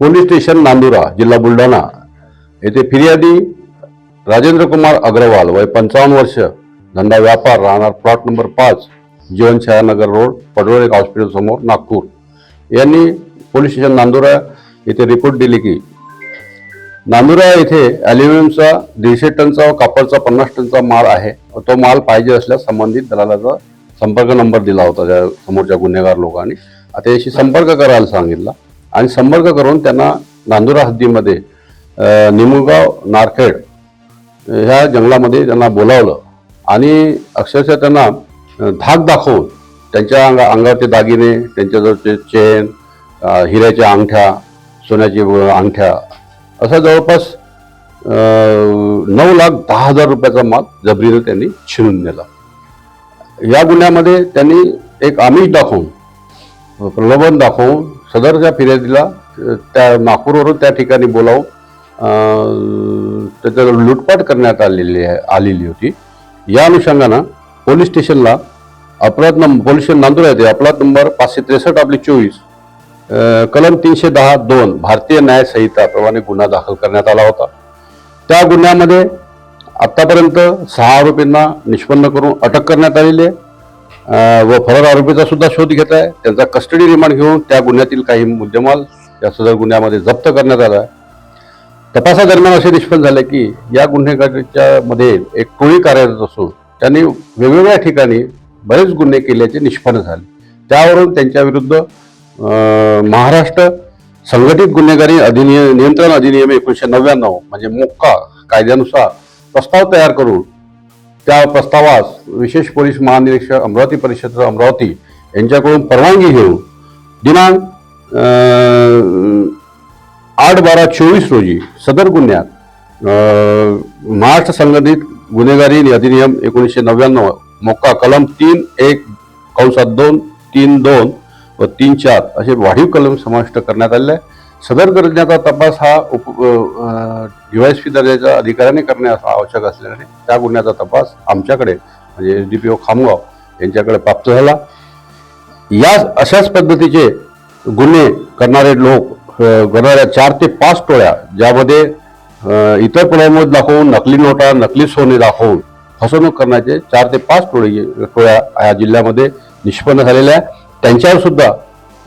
Police station Nandura जिल्हा बुलढाणा. येथे फिर्यादी राजेंद्र कुमार अग्रवाल वय पंचावन्न वर्ष धंदा व्यापार राहणार प्लॉट नंबर पाच जीवन नगर रोड पडवळे हॉस्पिटल समोर नागपूर. यांनी पोलीस स्टेशन नांदुरा येथे रिपोर्ट दिली की नांदुरा येथे ॲल्युमिनियमचा दीडशे टनचा व कापडचा पन्नास टनचा माल आहे. तो माल पाहिजे असल्यास संबंधित दलालाचा संपर्क नंबर दिला होता त्या समोरच्या गुन्हेगार लोकांनी. आता याशी संपर्क करायला सांगितला. आणि संपर्क करून त्यांना नांदुरा हद्दीमध्ये अ, निमुगाव नारखेड ह्या जंगलामध्ये त्यांना बोलावलं. आणि अक्षरशः त्यांना धाक दाखवून त्यांच्या अंगा अंगावरचे दागिने त्यांच्याजवळचे चेन हिऱ्याच्या अंगठ्या सोन्याची अंगठ्या असा जवळपास नऊ लाख दहा हजार रुपयाचा माल जबरीनं त्यांनी छिनून नेला. या गुन्ह्यामध्ये त्यांनी एक आमिष दाखवून प्रलोभन दाखवून सदरच्या फिर्यादीला त्या नागपूरवरून त्या ठिकाणी बोलावून अ, त्याचं लुटपाट करण्यात आलेली आहे आलेली होती. या अनुषंगानं पोलीस स्टेशनला अपराध नंबर पोलीस स्टेशन नांदूर येथे अपराध नंबर पाचशे त्रेसष्ट आपली चोवीस कलम तीनशे दहा दोन भारतीय न्याय संहिताप्रमाणे गुन्हा दाखल करण्यात आला होता. त्या गुन्ह्यामध्ये आत्तापर्यंत सहा आरोपींना निष्पन्न करून अटक करण्यात आलेली आहे. व फरार आरोपीचा सुद्धा शोध घेत आहे त्यांचा कस्टडी रिमांड घेऊन त्या गुन्ह्यातील काही मुद्देमाल या सदर गुन्ह्यामध्ये जप्त करण्यात आला आहे. तपासादरम्यान असे निष्पन्न झाले की या गुन्हेगारीच्या मध्ये एक टोळी कार्यरत असून त्यांनी वेगवेगळ्या ठिकाणी बरेच गुन्हे केल्याचे निष्पन्न झाले. त्यावरून त्यांच्या विरुद्ध महाराष्ट्र संघटित गुन्हेगारी अधिनियम नियंत्रण अधिनियम एकोणीसशे नव्याण्णव म्हणजे मोक्का कायद्यानुसार प्रस्ताव तयार करून त्या प्रस्तावास विशेष पोलीस महानिरीक्षक अमरावती परिषद अमरावती यांच्याकडून परवानगी घेऊन दिनांक आठ बारा चोवीस रोजी सदर गुन्ह्यात महाराष्ट्र संघटित गुन्हेगारी अधिनियम एकोणीसशे नव्याण्णव मोक्का कलम तीन एक कंसात दोन तीन दोन व तीन चार असे वाढीव कलम समाविष्ट करण्यात आले आहे. सदर गुन्ह्याचा तपास हा उप डीवायएसपी दर्जाच्या अधिकाऱ्याने करणे आवश्यक असल्याने त्या गुन्ह्याचा तपास आमच्याकडे म्हणजे S D P O Khamgaon यांच्याकडे प्राप्त झाला. या अशाच पद्धतीचे गुन्हे करणारे लोक करणाऱ्या चार ते पाच टोळ्या ज्यामध्ये इतर प्रलोभन दाखवून नकली नोटा नकली सोने दाखवून फसवणूक करण्याचे चार ते पाच टोळी टोळ्या या जिल्ह्यामध्ये निष्पन्न झालेल्या आहे त्यांच्यावर सुद्धा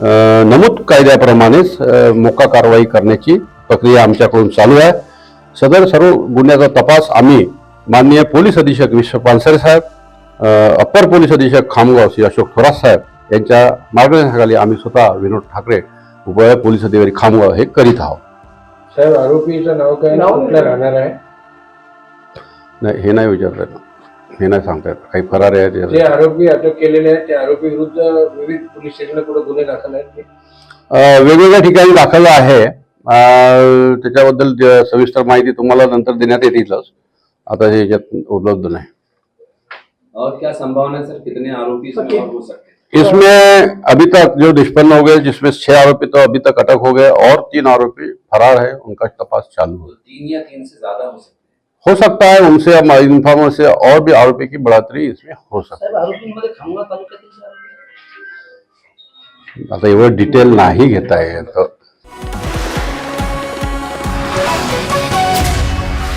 नमूद कायद्याप्रमाणेच मोका कारवाई करण्याची प्रक्रिया आमच्याकडून चालू आहे. सदर सर्व गुन्ह्याचा तपास आम्ही माननीय पोलीस अधीक्षक विश्व पानसरे साहेब अप्पर पोलीस अधीक्षक खामगाव श्री अशोक थोरात साहेब यांच्या मार्गदर्शनाखाली आम्ही स्वतः विनोद ठाकरे उप पोलीस अधिकारी खामगाव हे करीत आहोत. साहेब आरोपीचं नाव काय? नाव कुठलं राहणार आहे? नाही हे नाही विचारता येत. हे नाही सांगता येत. काही फरार आहे जे ते. आरोपी अटक केलेले आहेत त्या आरोपी विरुद्ध विविध पोलीस स्टेशनला कुठे गुन्हे दाखल आहेत ते? अ, वेगवेगळ्या ठिकाणी दाखल आहे. अ, त्याच्याबद्दल ज- सविस्तर माहिती तुम्हाला नंतर देण्यात येतीलच आता हे याच्यात उपलब्ध नाही. और क्या संभावना है सर कितने आरोपी इसमें और हो सकते हैं? इसमें अभी तक जो निष्पन्न हो गए जिसमें छह आरोपी तो अभी तक अटक हो गए और तीन आरोपी फरार है उनका तपास चालू है। तीन या तीन से ज़्यादा हो सकते हैं। हो सकता है उनसे हम इन्फॉर्मर से और भी आरोपी की बढ़ोतरी इसमें हो सकती. है आता एवढं डिटेल नाही घेता येत